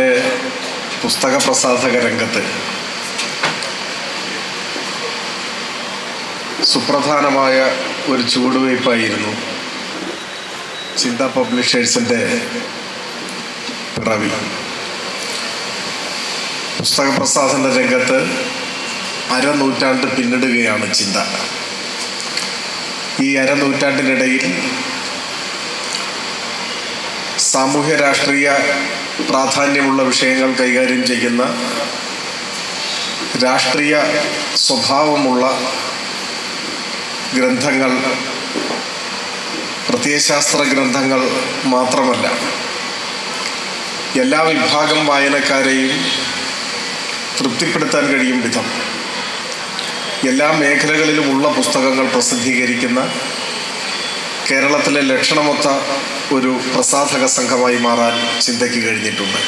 കേരളത്തിലെ പുസ്തക പ്രസാധക രംഗത്ത് സുപ്രധാനമായ ഒരു ചുവടുവയ്പായിരുന്നു ചിന്ത പബ്ലിഷേഴ്സിന്റെ പിറവി. പുസ്തക പ്രസാധന രംഗത്ത് അരനൂറ്റാണ്ട് പിന്നിടുകയാണ് ചിന്ത. ഈ അരനൂറ്റാണ്ടിനിടയിൽ സാമൂഹ്യ രാഷ്ട്രീയ പ്രാധാന്യമുള്ള വിഷയങ്ങൾ കൈകാര്യം ചെയ്യുന്ന രാഷ്ട്രീയ സ്വഭാവമുള്ള ഗ്രന്ഥങ്ങൾ പ്രത്യയശാസ്ത്ര ഗ്രന്ഥങ്ങൾ മാത്രമല്ല. എല്ലാ വിഭാഗം വായനക്കാരെയും തൃപ്തിപ്പെടുത്താൻ കഴിയും വിധം. എല്ലാ മേഖലകളിലുമുള്ള പുസ്തകങ്ങൾ പ്രസിദ്ധീകരിക്കുന്ന കേരളത്തിലെ ലക്ഷണമൊത്ത ഒരു പ്രസാധക സംഘമായി മാറാൻ ചിന്തയ്ക്ക് കഴിഞ്ഞിട്ടുണ്ട്.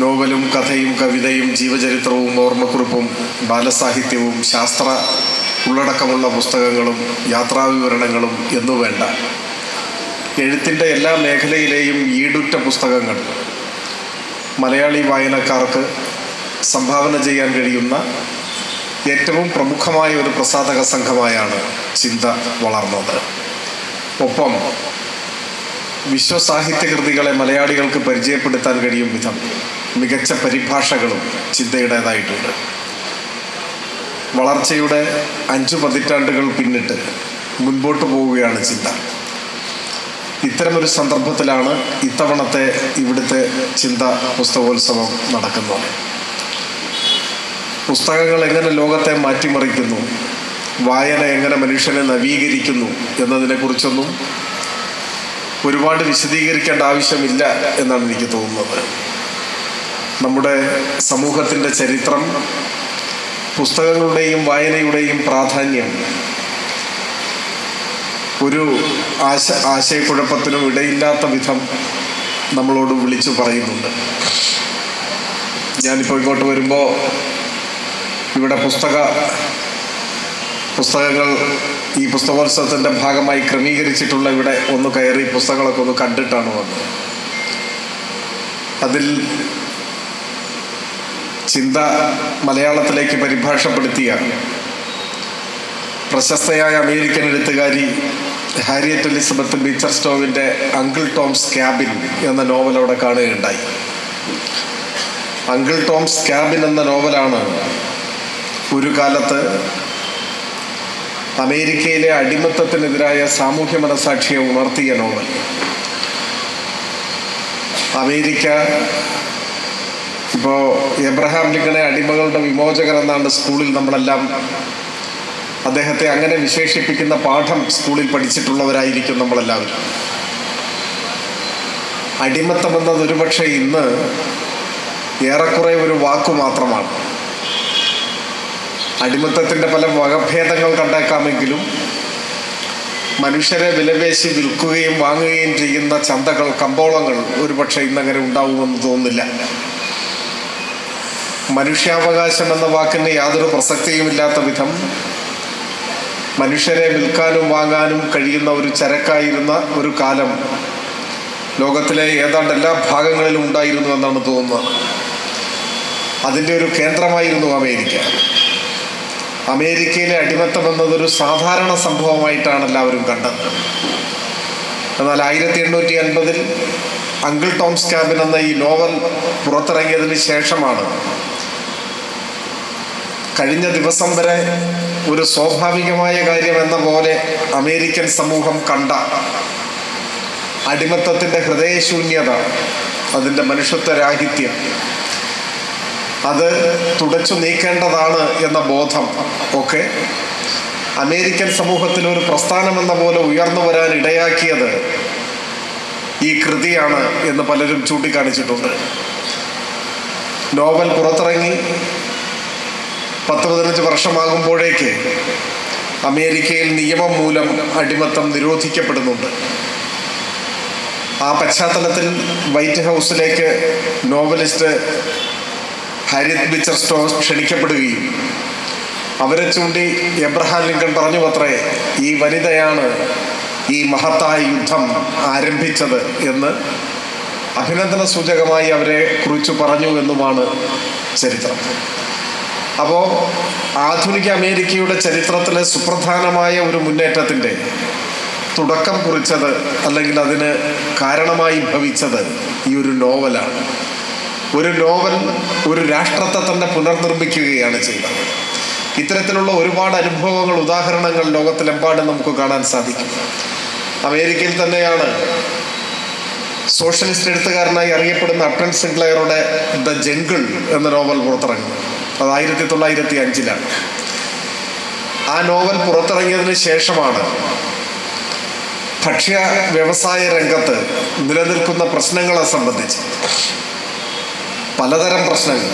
നോവലും കഥയും കവിതയും ജീവചരിത്രവും ഓർമ്മക്കുറിപ്പും ബാലസാഹിത്യവും ശാസ്ത്ര ഉള്ളടക്കമുള്ള പുസ്തകങ്ങളും യാത്രാവിവരണങ്ങളും എന്നു വേണ്ട. എഴുത്തിന്റെ എല്ലാ മേഖലയിലെയും ഈടുറ്റ പുസ്തകങ്ങൾ മലയാളി വായനക്കാർക്ക് സംഭാവന ചെയ്യാൻ കഴിയുന്ന ഏറ്റവും പ്രമുഖമായ ഒരു പ്രസാധക സംഘമായാണ് ചിന്ത വളർന്നത്. ഒപ്പം വിശ്വസാഹിത്യ കൃതികളെ മലയാളികൾക്ക് പരിചയപ്പെടുത്താൻ കഴിയും വിധം മികച്ച പരിഭാഷകളും ചിന്തയുടേതായിട്ടുണ്ട്. വളർച്ചയുടെ അഞ്ചു പതിറ്റാണ്ടുകൾ പിന്നിട്ട് മുൻപോട്ട് പോവുകയാണ് ചിന്ത. ഇത്തരമൊരു സന്ദർഭത്തിലാണ് ഇത്തവണത്തെ ഇവിടുത്തെ ചിന്ത പുസ്തകോത്സവം നടക്കുന്നത്. പുസ്തകങ്ങൾ എങ്ങനെ ലോകത്തെ മാറ്റിമറിക്കുന്നു? വായന എങ്ങനെ മനുഷ്യനെ നവീകരിക്കുന്നു എന്നതിനെക്കുറിച്ചൊന്നും ഒരുപാട് വിശദീകരിക്കേണ്ട ആവശ്യമില്ല എന്നാണ് എനിക്ക് തോന്നുന്നത്. നമ്മുടെ സമൂഹത്തിന്റെ ചരിത്രം പുസ്തകങ്ങളുടെയും വായനയുടെയും പ്രാധാന്യം ഒരു ആശ ആശയക്കുഴപ്പത്തിനും ഇടയില്ലാത്ത വിധം നമ്മളോട് വിളിച്ചു പറയുന്നുണ്ട്. ഞാനിപ്പോൾ ഇങ്ങോട്ട് വരുമ്പോൾ ഇവിടെ പുസ്തക പുസ്തകങ്ങൾ ഈ പുസ്തകോത്സവത്തിന്റെ ഭാഗമായി ക്രമീകരിച്ചിട്ടുള്ള ഇവിടെ ഒന്ന് കയറി പുസ്തകങ്ങളൊക്കെ ഒന്ന് കണ്ടിട്ടാണ് വന്നത്. അതിൽ ചിന്ത മലയാളത്തിലേക്ക് പരിഭാഷപ്പെടുത്തിയ പ്രശസ്തയായ അമേരിക്കൻ എഴുത്തുകാരി ഹാരിയറ്റ് എലിസബത്ത് ബീച്ചർ സ്റ്റോവിന്റെ അങ്കിൾ ടോംസ് ക്യാബിൻ എന്ന നോവൽ അവിടെ കാണുകയുണ്ടായി. അങ്കിൾ ടോംസ് ക്യാബിൻ എന്ന നോവലാണ് ഒരു കാലത്ത് അമേരിക്കയിലെ അടിമത്തത്തിനെതിരായ സാമൂഹ്യ മനസാക്ഷിയെ ഉണർത്തിയ നോവൽ. അമേരിക്ക ഇപ്പോൾ എബ്രഹാം ലിങ്കണെ അടിമകളുടെ വിമോചകൻ എന്നാണ് സ്കൂളിൽ നമ്മളെല്ലാം അദ്ദേഹത്തെ അങ്ങനെ വിശേഷിപ്പിക്കുന്ന പാഠം സ്കൂളിൽ പഠിച്ചിട്ടുള്ളവരായിരിക്കും നമ്മളെല്ലാവരും. അടിമത്തം എന്നത് ഒരുപക്ഷെ ഇന്ന് ഏറെക്കുറെ ഒരു വാക്കു മാത്രമാണ്. അടിമത്തത്തിന്റെ പല വകഭേദങ്ങൾ കണ്ടേക്കാമെങ്കിലും മനുഷ്യരെ വിലപേശി വിൽക്കുകയും വാങ്ങുകയും ചെയ്യുന്ന ചന്തകൾ കമ്പോളങ്ങൾ ഒരുപക്ഷെ ഇന്നങ്ങനെ ഉണ്ടാവുമെന്ന് തോന്നുന്നില്ല. മനുഷ്യാവകാശം എന്ന വാക്കിന് യാതൊരു പ്രസക്തിയുമില്ലാത്ത വിധം മനുഷ്യരെ വിൽക്കാനും വാങ്ങാനും കഴിയുന്ന ഒരു ചരക്കായിരുന്ന ഒരു കാലം ലോകത്തിലെ ഏതാണ്ട് എല്ലാ ഭാഗങ്ങളിലും ഉണ്ടായിരുന്നു എന്നാണ് തോന്നുന്നത്. അതിന്റെ ഒരു കേന്ദ്രമായിരുന്നു അമേരിക്ക. അമേരിക്കയിലെ അടിമത്തം എന്നതൊരു സാധാരണ സംഭവമായിട്ടാണ് എല്ലാവരും കണ്ടത്. എന്നാൽ ആയിരത്തി എണ്ണൂറ്റി അൻപതിൽ അങ്കിൾ ടോംസ് ക്യാബിൻ എന്ന ഈ നോവൽ പുറത്തിറങ്ങിയതിന് ശേഷമാണ് കഴിഞ്ഞ ദിവസം വരെ ഒരു സ്വാഭാവികമായ കാര്യം എന്ന പോലെ അമേരിക്കൻ സമൂഹം കണ്ട അടിമത്തത്തിന്റെ ഹൃദയശൂന്യത അതിന്റെ മനുഷ്യത്വരാഹിത്യം അത് തുടച്ചു നീക്കേണ്ടതാണ് എന്ന ബോധം. ഒക്കെ അമേരിക്കൻ സമൂഹത്തിൽ ഒരു പ്രസ്ഥാനം എന്ന പോലെ ഉയർന്നു വരാൻ ഇടയാക്കിയത് ഈ കൃതിയാണ് എന്ന് പലരും ചൂണ്ടിക്കാണിച്ചിട്ടുണ്ട്. നോവൽ പുറത്തിറങ്ങി. പത്ത് പതിനഞ്ച് വർഷമാകുമ്പോഴേക്ക് അമേരിക്കയിൽ നിയമം മൂലം അടിമത്തം നിരോധിക്കപ്പെടുന്നുണ്ട്. ആ പശ്ചാത്തലത്തിൽ വൈറ്റ് ഹൗസിലേക്ക് നോവലിസ്റ്റ് ഹാരിത് ബിച്ചർ സ്റ്റോ ക്ഷണിക്കപ്പെടുകയും. അവരെ ചൂണ്ടി എബ്രഹാം ലിങ്കൺ പറഞ്ഞു അത്രേ ഈ വനിതയാണ് ഈ മഹത്തായ യുദ്ധം ആരംഭിച്ചത് എന്ന് അഭിനന്ദന സൂചകമായി അവരെ കുറിച്ച് പറഞ്ഞു എന്നുമാണ് ചരിത്രം. അപ്പോൾ ആധുനിക അമേരിക്കയുടെ ചരിത്രത്തിലെ സുപ്രധാനമായ ഒരു മുന്നേറ്റത്തിന്റെ തുടക്കം കുറിച്ചത് അല്ലെങ്കിൽ അതിന് കാരണമായി ഭവിച്ചത് ഈ ഒരു നോവലാണ്. ഒരു നോവൽ ഒരു രാഷ്ട്രത്തെ തന്നെ പുനർനിർമ്മിക്കുകയാണ് ചെയ്തത് ഇത്തരത്തിലുള്ള ഒരുപാട് അനുഭവങ്ങൾ ഉദാഹരണങ്ങൾ ലോകത്തിലെമ്പാടും നമുക്ക് കാണാൻ സാധിക്കും. അമേരിക്കയിൽ തന്നെയാണ് സോഷ്യലിസ്റ്റ് എഴുത്തുകാരനായി അറിയപ്പെടുന്ന അട്ടൻ സിംഗ്ലയറുടെ ദ ജംഗിൾ എന്ന നോവൽ പുറത്തിറങ്ങി അത് ആയിരത്തി തൊള്ളായിരത്തി അഞ്ചിലാണ് ആ നോവൽ പുറത്തിറങ്ങിയതിന് ശേഷമാണ് ഭക്ഷ്യ വ്യവസായ രംഗത്ത് നിലനിൽക്കുന്ന പ്രശ്നങ്ങളെ സംബന്ധിച്ച് പലതരം പ്രശ്നങ്ങൾ.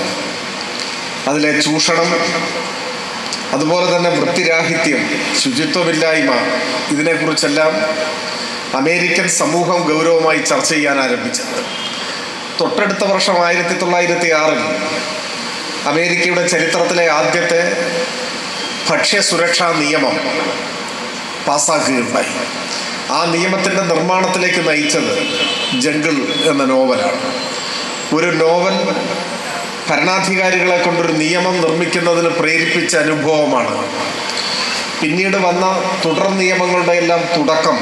അതിലെ ചൂഷണം അതുപോലെ തന്നെ വൃത്തിരാഹിത്യം ശുചിത്വമില്ലായ്മ ഇതിനെക്കുറിച്ചെല്ലാം അമേരിക്കൻ സമൂഹം ഗൗരവമായി ചർച്ച ചെയ്യാൻ ആരംഭിച്ചത്. തൊട്ടടുത്ത വർഷം ആയിരത്തി തൊള്ളായിരത്തി ആറിൽ അമേരിക്കയുടെ ചരിത്രത്തിലെ ആദ്യത്തെ ഭക്ഷ്യസുരക്ഷാ നിയമം പാസ്സാക്കുകയുണ്ടായി. ആ നിയമത്തിന്റെ നിർമ്മാണത്തിലേക്ക് നയിച്ചത് ജംഗിൾ എന്ന നോവലാണ്. ഒരു നോവൽ ഭരണാധികാരികളെ കൊണ്ടൊരു നിയമം നിർമ്മിക്കുന്നതിന് പ്രേരിപ്പിച്ച അനുഭവമാണ്. പിന്നീട് വന്ന തുടർ നിയമങ്ങളുടെ എല്ലാം തുടക്കം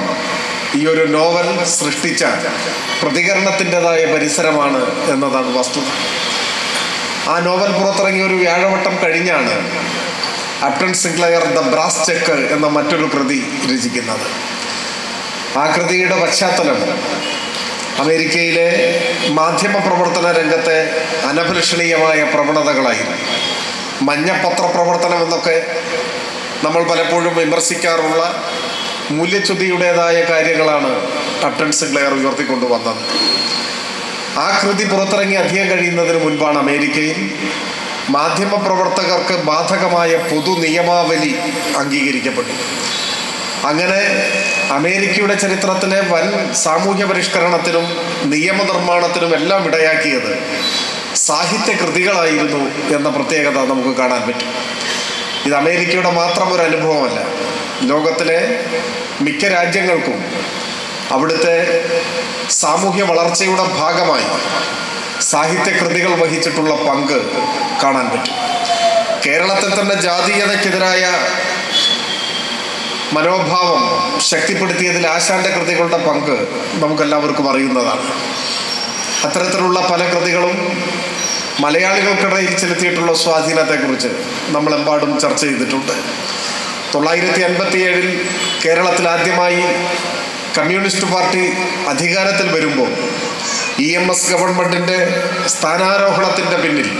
ഈ ഒരു നോവൽ സൃഷ്ടിച്ച പ്രതികരണത്തിന്റെതായ പരിസരമാണ് എന്നതാണ് വസ്തുത. ആ നോവൽ പുറത്തിറങ്ങിയ ഒരു വ്യാഴവട്ടം കഴിഞ്ഞാണ് Upton Sinclair the Brass Check എന്ന മറ്റൊരു കൃതി രചിക്കുന്നത്. ആ കൃതിയുടെ പശ്ചാത്തലം അമേരിക്കയിലെ മാധ്യമ പ്രവർത്തന രംഗത്തെ അനഭിലഷണീയമായ പ്രവണതകളായിരുന്നു. മഞ്ഞ പത്രപ്രവർത്തനം എന്നൊക്കെ നമ്മൾ പലപ്പോഴും വിമർശിക്കാറുള്ള മൂല്യച്യുതിയുടേതായ കാര്യങ്ങളാണ് ടട്ടൻ സിംഗ്ലെയർ ഉയർത്തിക്കൊണ്ടുവന്നത് ആ കൃതി പുറത്തിറങ്ങി അധികം കഴിയുന്നതിന് മുൻപാണ് അമേരിക്കയിൽ മാധ്യമപ്രവർത്തകർക്ക് ബാധകമായ പൊതു നിയമാവലി അംഗീകരിക്കപ്പെട്ടു അങ്ങനെ അമേരിക്കയുടെ ചരിത്രത്തിലെ വൻ സാമൂഹ്യ പരിഷ്കരണത്തിനും നിയമനിർമ്മാണത്തിനും എല്ലാം ഇടയാക്കിയത് സാഹിത്യ കൃതികളായിരുന്നു എന്ന പ്രത്യേകത നമുക്ക് കാണാൻ പറ്റും. ഇത് അമേരിക്കയുടെ മാത്രം ഒരു അനുഭവമല്ല. ലോകത്തിലെ മിക്ക രാജ്യങ്ങൾക്കും അവിടുത്തെ സാമൂഹ്യ വളർച്ചയുടെ ഭാഗമായി സാഹിത്യ കൃതികൾ വഹിച്ചിട്ടുള്ള പങ്ക് കാണാൻ പറ്റും. കേരളത്തിൽ തന്നെ ജാതീയതയ്ക്കെതിരായ മനോഭാവം ശക്തിപ്പെടുത്തിയതിൽ ആശാന്റെ കൃതികളുടെ പങ്ക് നമുക്കെല്ലാവർക്കും അറിയുന്നതാണ്. അത്തരത്തിലുള്ള പല കൃതികളും മലയാളികൾക്കിടയിൽ ചെലുത്തിയിട്ടുള്ള സ്വാധീനത്തെക്കുറിച്ച് നമ്മളെമ്പാടും ചർച്ച ചെയ്തിട്ടുണ്ട്. തൊള്ളായിരത്തി അൻപത്തി ഏഴിൽ കേരളത്തിൽ ആദ്യമായി കമ്മ്യൂണിസ്റ്റ് പാർട്ടി അധികാരത്തിൽ വരുമ്പോൾ ഇ എം എസ് ഗവൺമെന്റിന്റെ സ്ഥാനാരോഹണത്തിന്റെ പിന്നിൽ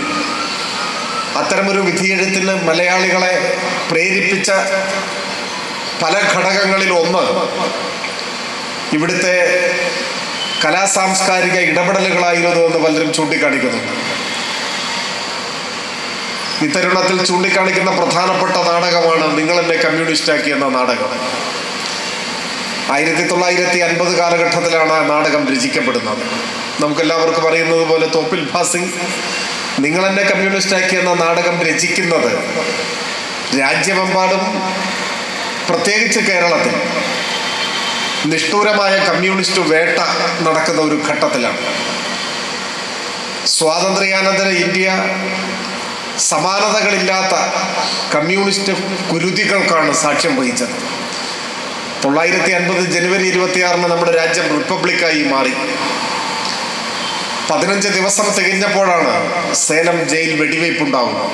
അത്തരമൊരു വിധിയെഴുത്തിന് മലയാളികളെ പ്രേരിപ്പിച്ച പല ഘടകങ്ങളിൽ ഒന്ന്. ഇവിടുത്തെ കലാസാംസ്കാരിക ഇടപെടലുകളായിരുന്നു എന്ന് പലരും ചൂണ്ടിക്കാണിക്കുന്നുണ്ട് ഇത്തരുണത്തിൽ ചൂണ്ടിക്കാണിക്കുന്ന പ്രധാനപ്പെട്ട നാടകമാണ് നിങ്ങൾ എന്നെ കമ്മ്യൂണിസ്റ്റ് കമ്മ്യൂണിസ്റ്റാക്കി എന്ന നാടകം. ആയിരത്തി തൊള്ളായിരത്തി അൻപത് കാലഘട്ടത്തിലാണ് നാടകം രചിക്കപ്പെടുന്നത്. നമുക്കെല്ലാവർക്കും അറിയുന്നത് പോലെ തോപ്പിൽ ഭാസിംഗ് നിങ്ങൾ എന്നെ കമ്മ്യൂണിസ്റ്റ് കമ്മ്യൂണിസ്റ്റാക്കി എന്ന നാടകം രചിക്കുന്നത് രാജ്യമെമ്പാടും പ്രത്യേകിച്ച് കേരളത്തിൽ നിഷ്ഠൂരമായ കമ്മ്യൂണിസ്റ്റ് വേട്ട നടക്കുന്ന ഒരു ഘട്ടത്തിലാണ്. സ്വാതന്ത്ര്യാനന്തര ഇന്ത്യ സമാനതകളില്ലാത്ത കമ്മ്യൂണിസ്റ്റ് കുരുതികൾക്കാണ് സാക്ഷ്യം വഹിച്ചത്. തൊള്ളായിരത്തി അൻപത് ജനുവരി ഇരുപത്തിയാറിന് നമ്മുടെ രാജ്യം റിപ്പബ്ലിക്കായി മാറി. പതിനഞ്ച് ദിവസം തികഞ്ഞപ്പോഴാണ് സേലം ജയിൽ വെടിവയ്പുണ്ടാവുന്നത്.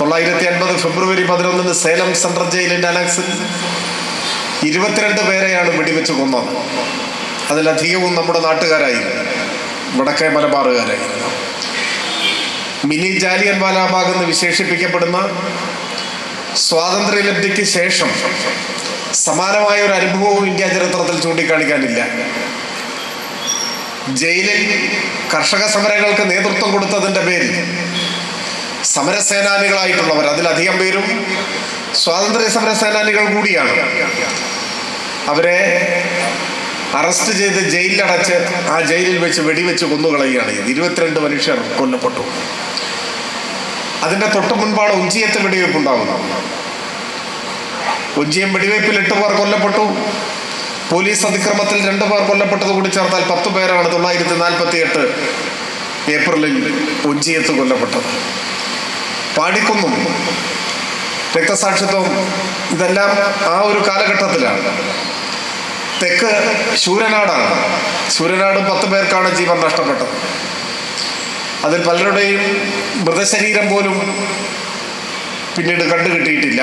തൊള്ളായിരത്തി അൻപത് ഫെബ്രുവരി പതിനൊന്നിന് സേലം സെൻട്രൽ ജയിലിന്റെ അനക്സിൽ ഇരുപത്തിരണ്ട് പേരെയാണ് വെടിവെച്ച് കൊന്നത്. അതിലധികവും നമ്മുടെ നാട്ടുകാരായി വടക്കേ മലബാറുകാരായി മിനി ജാലിയൻ വാലാബാഗ് എന്ന് വിശേഷിപ്പിക്കപ്പെടുന്ന സ്വാതന്ത്ര്യലബ്ധിക്ക് ശേഷം സമാനമായ ഒരു അനുഭവവും ഇന്ത്യ ചരിത്രത്തിൽ ചൂണ്ടിക്കാണിക്കാനില്ല. ജയിലിൽ കർഷക സമരങ്ങൾക്ക് നേതൃത്വം കൊടുത്തതിന്റെ പേരിൽ സമരസേനാനികളായിട്ടുള്ളവർ അതിലധികം പേരും സ്വാതന്ത്ര്യ സമര സേനാനികൾ കൂടിയാണ്. അവരെ അറസ്റ്റ് ചെയ്ത് ജയിലിലടച്ച് ആ ജയിലിൽ വെച്ച് വെടിവെച്ച് കൊന്നുകളയുകയാണ് ചെയ്തത്. ഇരുപത്തിരണ്ട് മനുഷ്യർ കൊല്ലപ്പെട്ടു. അതിന്റെ തൊട്ട് മുൻപാണ് ഉഞ്ചിയത്ത് വെടിവെയ്പ് ഉണ്ടാകുന്നത് ഉഞ്ചിയം വെടിവെയ്പ്പിൽ എട്ട് പേർ കൊല്ലപ്പെട്ടു. പോലീസ് അതിക്രമത്തിൽ രണ്ടു പേർ കൊല്ലപ്പെട്ടത് കൂടി ചേർത്താൽ പത്ത് പേരാണ് തൊള്ളായിരത്തി നാൽപ്പത്തി എട്ട് ഏപ്രിലിൽ ഉഞ്ചിയത്ത് കൊല്ലപ്പെട്ടത്. പാടിക്കുന്നും രക്തസാക്ഷിത്വം ഇതെല്ലാം ആ ഒരു കാലഘട്ടത്തിലാണ്. തെക്ക് ശൂരനാടാണ്. ശൂരനാടും പത്ത് പേർക്കാണ് ജീവൻ നഷ്ടപ്പെട്ടത്. അതിൽ പലരുടെയും മൃതശരീരം പോലും പിന്നീട് കണ്ടുകിട്ടിയിട്ടില്ല.